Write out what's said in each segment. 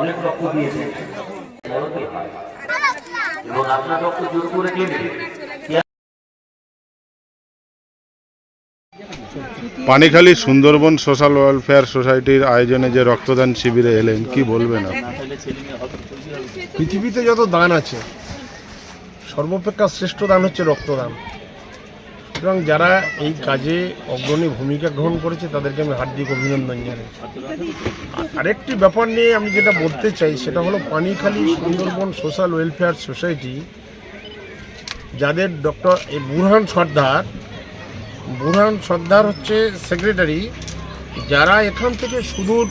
অনেক রক্ত দিয়েছে এবং আপনার রক্ত জোর করে পানিখালী সুন্দরবন সোশ্যাল ওয়েলফেয়ার সোসাইটির আয়োজনে যে রক্তদান শিবিরে এলেন, কি বলবেন পৃথিবীতে যত দান আছে, সর্বাপেক্ষা শ্রেষ্ঠ দান হচ্ছে রক্তদান। সুতরাং যারা এই কাজে অগ্রণী ভূমিকা গ্রহণ করেছে, তাদেরকে আমি হার্দিক অভিনন্দন জানাই। আরেকটি ব্যাপার নিয়ে আমি যেটা বলতে চাই, সেটা হলো Panikhali Sundarban social welfare society, যাদের ডক্টর এই বুরহান সর্দার বুরহান সর্দার হচ্ছে সেক্রেটারি, যারা এখান থেকে সুদূর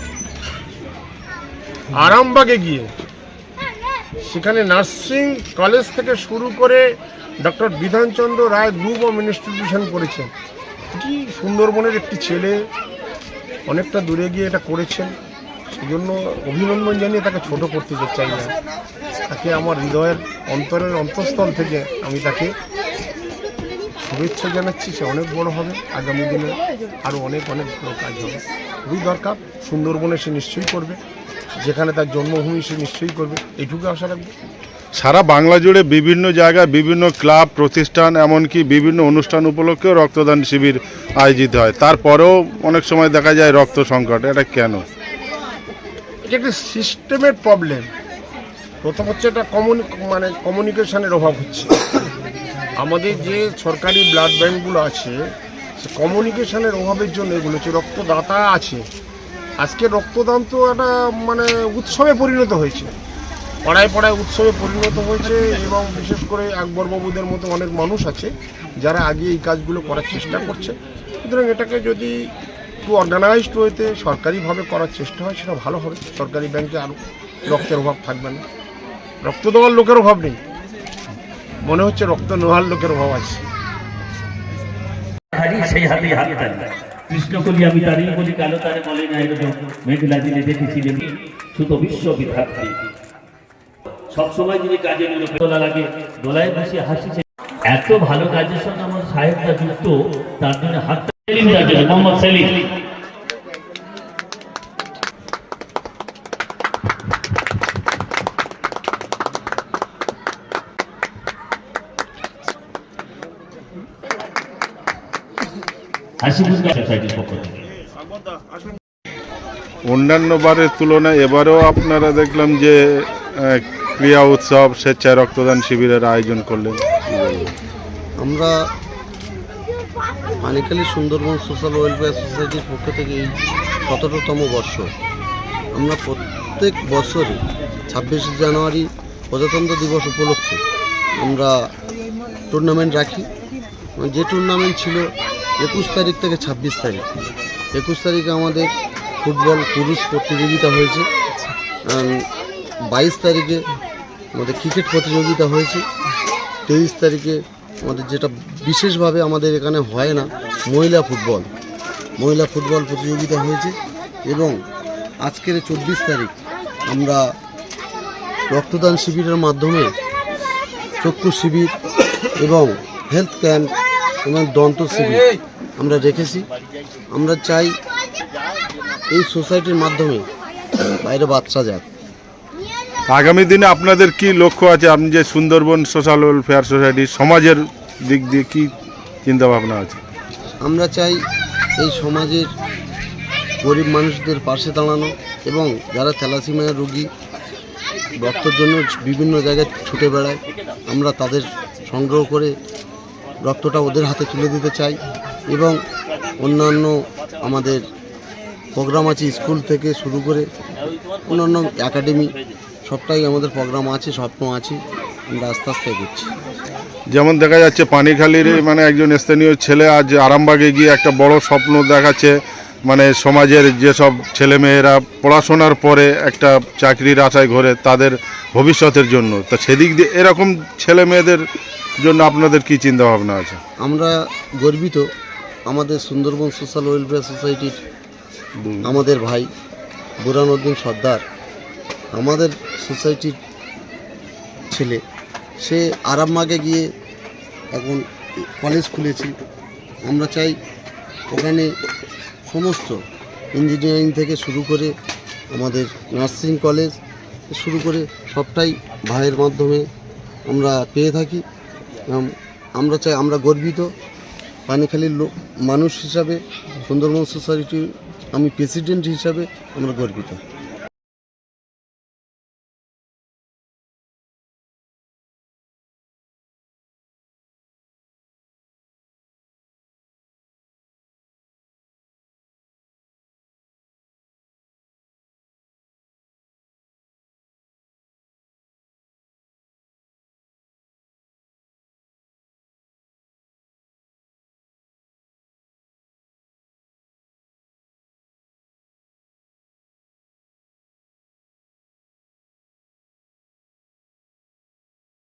আরামবাগে গিয়ে সেখানে নার্সিং কলেজ থেকে শুরু করে doctor Bidhan Chandra Roy group of institution করেছেন। কি সুন্দরবনের একটি ছেলে অনেকটা দূরে গিয়ে এটা করেছেন সেই জন্য অভিনন্দন জানিয়ে তাকে ছোট করতে চাই না। তাকে আমার হৃদয়ের অন্তরের অন্তঃস্থল থেকে আমি তাকে শুভেচ্ছা জানাচ্ছি, সে অনেক বড় হবে, আগামী দিনে আরও অনেক অনেক বড় কাজ হবে। খুবই দরকার, সুন্দরবনে সে নিশ্চয়ই করবে, যেখানে তার জন্মভূমি সে নিশ্চয়ই করবে এইটুকু আশা রাখব। সারা বাংলা জুড়ে বিভিন্ন জায়গায় বিভিন্ন ক্লাব, প্রতিষ্ঠান, এমনকি বিভিন্ন অনুষ্ঠান উপলক্ষেও রক্তদান শিবির আয়োজিত হয়। তারপরেও অনেক সময় দেখা যায় রক্ত সংকট। এটা কেন? এটা সিস্টেমের প্রবলেম। প্রথম হচ্ছে এটা কমিউনি মানে কমিউনিকেশনের অভাব হচ্ছে। আমাদের যে সরকারি ব্লাড ব্যাঙ্কগুলো আছে কমিউনিকেশনের অভাবের জন্য এগুলো হচ্ছে রক্তদাতা আছে। আজকে রক্তদান তো একটা মানে উৎসবে পরিণত হয়েছে। পাড়ায় পাড়ায় উৎসবে পরিণত হয়েছে এবং বিশেষ করে আকবরবাবুদের মতো অনেক মানুষ আছে যারা আগে এই কাজগুলো করার চেষ্টা করছে। সুতরাং এটাকে যদি একটু অর্গানাইজড ওয়েতে সরকারিভাবে করার চেষ্টা হয়, সেটা ভালো হবে। সরকারি ব্যাংকে আরও রক্তের অভাব থাকবে না। রক্ত দেওয়ার লোকের অভাব নেই। মনে হচ্ছে রক্ত নেওয়ার লোকের অভাব আছে। তালি আমি তারই বলি, কালো তারে বলে না এলো মেঘলা দিনে দেখেছিলেন সুত বিশ্ব বিধাত্রী সবসময় যিনি কাজে নিরপেক্ষ দোলা লাগে, দোলায় বসে হাসিছে এত ভালো কাজের সঙ্গে আমার সাহেবটা যুক্ত, তার জন্য হাত অন্যান্য বারের তুলনায় এবারেও আপনারা দেখলাম যে ক্রিয়া উৎসব, স্বেচ্ছায় রক্তদান শিবিরের আয়োজন করলেন। আমরা পানিখালী সুন্দরবন সোশ্যাল ওয়েলফেয়ার সোসাইটির পক্ষ থেকে এই সতেরোতম বর্ষ। আমরা প্রত্যেক বছরে ছাব্বিশে জানুয়ারি প্রজাতন্ত্র দিবস উপলক্ষে আমরা টুর্নামেন্ট রাখি। যে টুর্নামেন্ট ছিল একুশ তারিখ থেকে ছাব্বিশ তারিখ। একুশ তারিখে আমাদের ফুটবল পুরুষ প্রতিযোগিতা হয়েছে। বাইশ তারিখে আমাদের ক্রিকেট প্রতিযোগিতা হয়েছে। তেইশ তারিখে আমাদের যেটা বিশেষভাবে আমাদের এখানে হয় না, মহিলা ফুটবল। মহিলা ফুটবল প্রতিযোগিতা হয়েছে এবং আজকের চব্বিশ তারিখ আমরা রক্তদান শিবিরের মাধ্যমে চক্ষু শিবির এবং হেলথ ক্যাম্প এবং দন্ত শিবির আমরা রেখেছি। আমরা চাই এই সোসাইটির মাধ্যমে বাইরে বাচ্চা যাক। আগামী দিনে আপনাদের কি লক্ষ্য আছে? আপনি যে সুন্দরবন সোশ্যাল ওয়েলফেয়ার সোসাইটি, সমাজের দিক দিয়ে কি চিন্তা ভাবনা আছে? আমরা চাই এই সমাজের গরিব মানুষদের পাশে দাঁড়ানো এবং যারা থ্যালাসিমিয়া রোগী, রক্তের জন্য বিভিন্ন জায়গায় ছুটে বেড়ায়, আমরা তাদের সংগ্রহ করে রক্তটা ওদের হাতে তুলে দিতে চাই এবং অন্যান্য আমাদের প্রোগ্রাম আছে স্কুল থেকে শুরু করে অন্যান্য একাডেমি সবটাই আমাদের প্রোগ্রাম আছে স্বপ্ন আছে আমরা আস্তে আস্তে এগোচ্ছি। যেমন দেখা যাচ্ছে পানিখালির মানে একজন স্থানীয় ছেলে আজ আরামবাগে গিয়ে একটা বড় স্বপ্ন দেখাচ্ছে মানে সমাজের যেসব ছেলেমেয়েরা পড়াশোনার পরে একটা চাকরির আশায় ঘরে তাদের ভবিষ্যতের জন্য। তা সেদিক দিয়ে এরকম ছেলে মেয়েদের জন্য আপনাদের কি চিন্তা ভাবনা আছে? আমরা গর্বিত আমাদের সুন্দরবন সোশ্যাল ওয়েলফেয়ার সোসাইটির আমাদের ভাই বুরানুদ্দিন সর্দার আমাদের সোসাইটির ছেলে, সে আরামবাগে গিয়ে এখন কলেজ খুলেছে। আমরা চাই ওখানে সমস্ত ইঞ্জিনিয়ারিং থেকে শুরু করে আমাদের নার্সিং কলেজ শুরু করে সবটাই ভাইয়ের মাধ্যমে আমরা পেয়ে থাকি। আমরা চাই, আমরা গর্বিত। পানিখালির লোক, মানুষ হিসাবে সুন্দরবন সোসাইটির আমি প্রেসিডেন্ট হিসাবে আমরা গর্বিত।